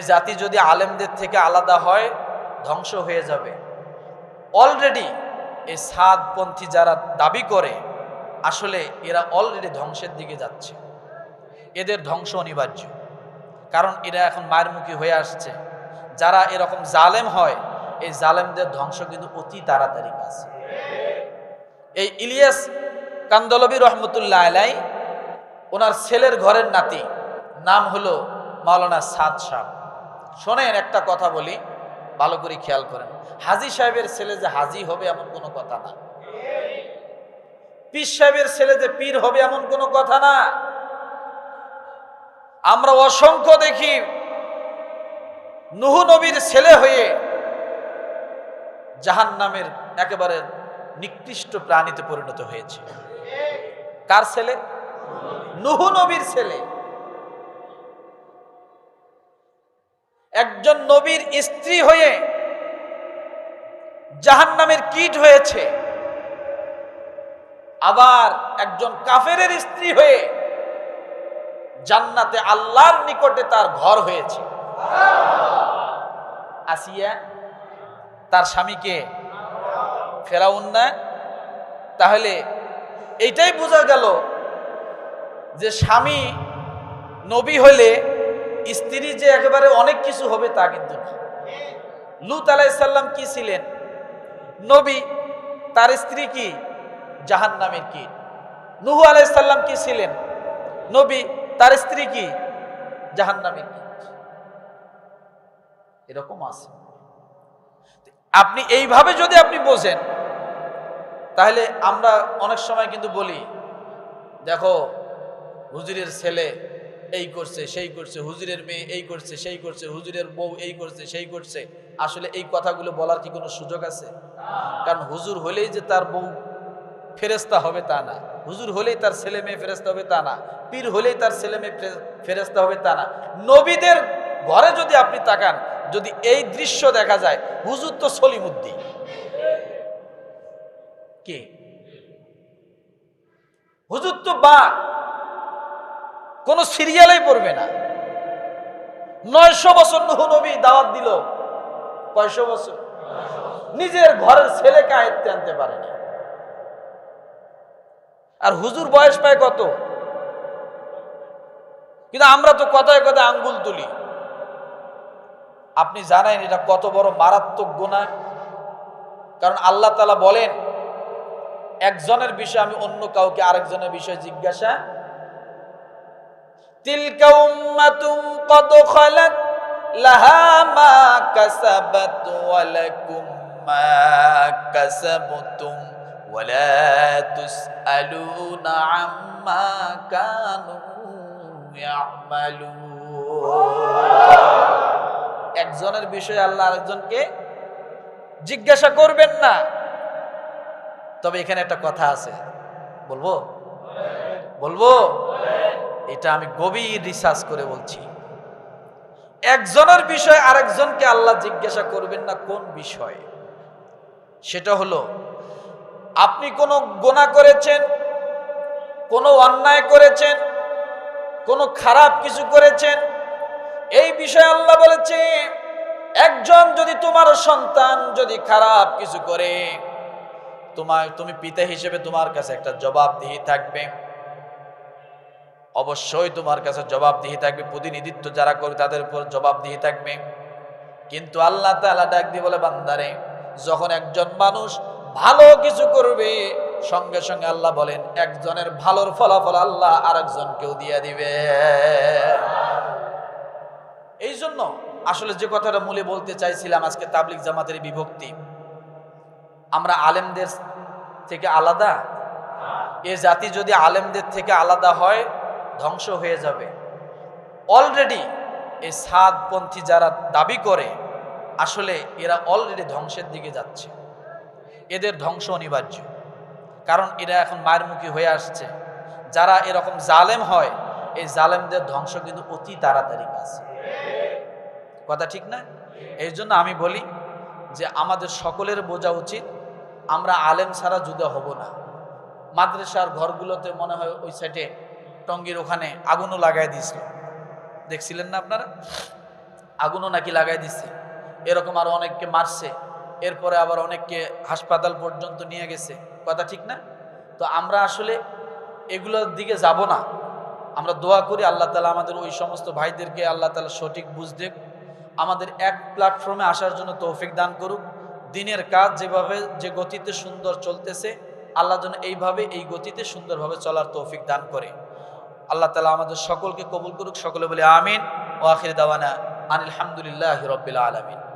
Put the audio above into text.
এ জাতি যদি আলেমদের থেকে আলাদা হয়, ধ্বংস হয়ে যাবে। অলরেডি এই সাদপন্থী যারা দাবি করে, আসলে এরা অলরেডি ধ্বংসের দিকে যাচ্ছে। এদের ধ্বংস অনিবার্য। কারণ এরা এখন মায়ের মুখী হয়ে আসছে। যারা এরকম জালেম হয়, এই জালেমদের ধ্বংস কিন্তু অতি তাড়াতাড়ি কাজ এই ইলিয়াস কান্দলবী রহমতুল্লাহ আলাই ওনার ছেলের ঘরের নাতি, নাম হলো মাওলানা সাদ সাহ। শোনেন, একটা কথা বলি, ভালো করে খেয়াল করেন। হাজি সাহেবের ছেলে যে হাজি হবে এমন কোনো কথা না। পীর সাহেবের ছেলে যে পীর হবে এমন কোনো কথা না। আমরা অসংখ্য দেখি, নুহু নবীর ছেলে হয়ে জাহান নামের একেবারে নিকৃষ্ট প্রাণীতে পরিণত হয়েছে। কার ছেলে? নুহু নবীর ছেলে। একজন নবীর স্ত্রী হয়ে জাহান নামের কীট হয়েছে। আবার একজন কাফেরের স্ত্রী হয়ে জান্নাতে আল্লাহর নিকটে তার ঘর হয়েছে। আসিয়া, তার স্বামীকে ফেরাউন না? তাহলে এইটাই বোঝা গেল যে স্বামী নবী হলে স্ত্রী যে একেবারে অনেক কিছু হবে তা কিন্তু লুত আলাইসাল্লাম কি ছিলেন? নবী, তার স্ত্রী কি? জাহান নামের কি? নুহু আলাইসাল্লাম কি ছিলেন? নবী, তার স্ত্রী কি? জাহান নামের কি? এরকম আছে। আপনি এইভাবে যদি আপনি বোঝেন, তাহলে আমরা অনেক সময় কিন্তু বলি, দেখো, হুজুরের ছেলে এই করছে, সেই করছে, হুজুরের মেয়ে এই করছে, সেই করছে, হুজুরের বউ এই করছে, সেই করছে। আসলে এই কথাগুলো বলার কি কোনো সুযোগ আছে? কারণ হুজুর হলেই যে তার বউ ফেরেস্তা হবে তা না। হুজুর হলেই তার ছেলে মেয়ে ফেরেস্তা হবে তা না। পীর হলেই তার ছেলে মেয়ে ফেরে- ফেরেস্তা হবে তা না। নবীদের ঘরে যদি আপনি তাকান, যদি এই দৃশ্য দেখা যায়, হুজুর তো সলিমুদ্দি কে? হুজুর তো বা কোন সিরিয়ালেই পড়বে না। নয়শো বছর নুহ নবী দাওয়াত দিল। কয়শো বছর? নিজের ঘরের ছেলেকে আয়ত্তে আনতে পারে না। আর হুজুর বয়স পায় কত? কিন্তু আমরা তো কথায় কথায় আঙ্গুল তুলি। আপনি জানেন এটা কত বড় মারাত্মক গুণা কারণ আল্লাহ তালা বলেন, একজনের বিষয়ে আমি অন্য কাউকে আরেকজনের বিষয়ে জিজ্ঞাসা কদ খালাত, লাহা মা কাসাবাত ওয়া লাকুম মা কাসাবতুম, ওয়ালা তুসআলুনা আম্মা কানু একজনের বিষয়ে আল্লাহ আরেকজনকে জিজ্ঞাসা করবেন না। তবে এখানে একটা কথা আছে। বলব? বলব? এটা আমি গভীর রিসার্চ করে বলছি। একজনের বিষয় আরেকজনকে আল্লাহ জিজ্ঞাসা করবেন না কোন বিষয়ে। সেটা হলো, আপনি কোনো গোনা করেছেন, কোনো অন্যায় করেছেন, কোনো খারাপ কিছু করেছেন, এই বিষয়ে আল্লাহ বলেছে, একজন যদি তোমার সন্তান যদি খারাপ কিছু করে তোমার তুমি পিতা হিসেবে তোমার কাছে একটা জবাবদিহি থাকবে। অবশ্যই তোমার কাছে জবাবদিহি থাকবে, প্রতিনিধিত্ব যারা করবে তাদের উপর জবাবদিহি থাকবে। কিন্তু আল্লাহ তাআলা ডাক দিয়ে বলে, বান্দারে, যখন একজন মানুষ ভালো কিছু করবে, সঙ্গে সঙ্গে আল্লাহ বলেন, একজনের ভালোর ফলাফল আল্লাহ আরেকজনকেও দিয়ে দিবে। এই জন্য আসলে যে কথাটা মূলে বলতে চাইছিলাম, আজকে তাবলিক জামাতের বিভক্তি, আমরা আলেমদের থেকে আলাদা? এ জাতি যদি আলেমদের থেকে আলাদা হয় ধ্বংস হয়ে যাবে। অলরেডি এই সাদপন্থী যারা দাবি করে, আসলে এরা অলরেডি ধ্বংসের দিকে যাচ্ছে। এদের ধ্বংস অনিবার্য। কারণ এরা এখন মায়ের মুখী হয়ে আসছে। যারা এরকম জালেম হয়, এই জালেমদের ধ্বংস কিন্তু অতি তাড়াতাড়ি কাজ। কথা ঠিক না? এই জন্য আমি বলি যে আমাদের সকলের বোঝা উচিত, আমরা আলেম ছাড়া জুদা হব না। মাদ্রাসার ঘরগুলোতে মনে হয় ওই সাইডে টঙ্গির ওখানে আগুনও লাগাই দিয়েছিল। দেখছিলেন না আপনারা? আগুনও নাকি লাগাই দিছে এরকম আরও অনেককে মারছে, এরপরে আবার অনেককে হাসপাতাল পর্যন্ত নিয়ে গেছে। কথা ঠিক না? তো আমরা আসলে এগুলোর দিকে যাব না। আমরা দোয়া করি আল্লাহ তালা আমাদের ওই সমস্ত ভাইদেরকে আল্লাহ তালা সঠিক বুঝ দেখ আমাদের এক প্ল্যাটফর্মে আসার জন্য তৌফিক দান করুক। দিনের কাজ যেভাবে, যে গতিতে সুন্দর চলতেছে, আল্লাহ যেন এইভাবে, এই গতিতে সুন্দরভাবে চলার তৌফিক দান করে। আল্লাহ তালা আমাদের সকলকে কবুল করুক, সকলে বলে আমিন। ও আখির দাওয়ানা আনিল হামদুলিল্লাহ রবিল আলমিন।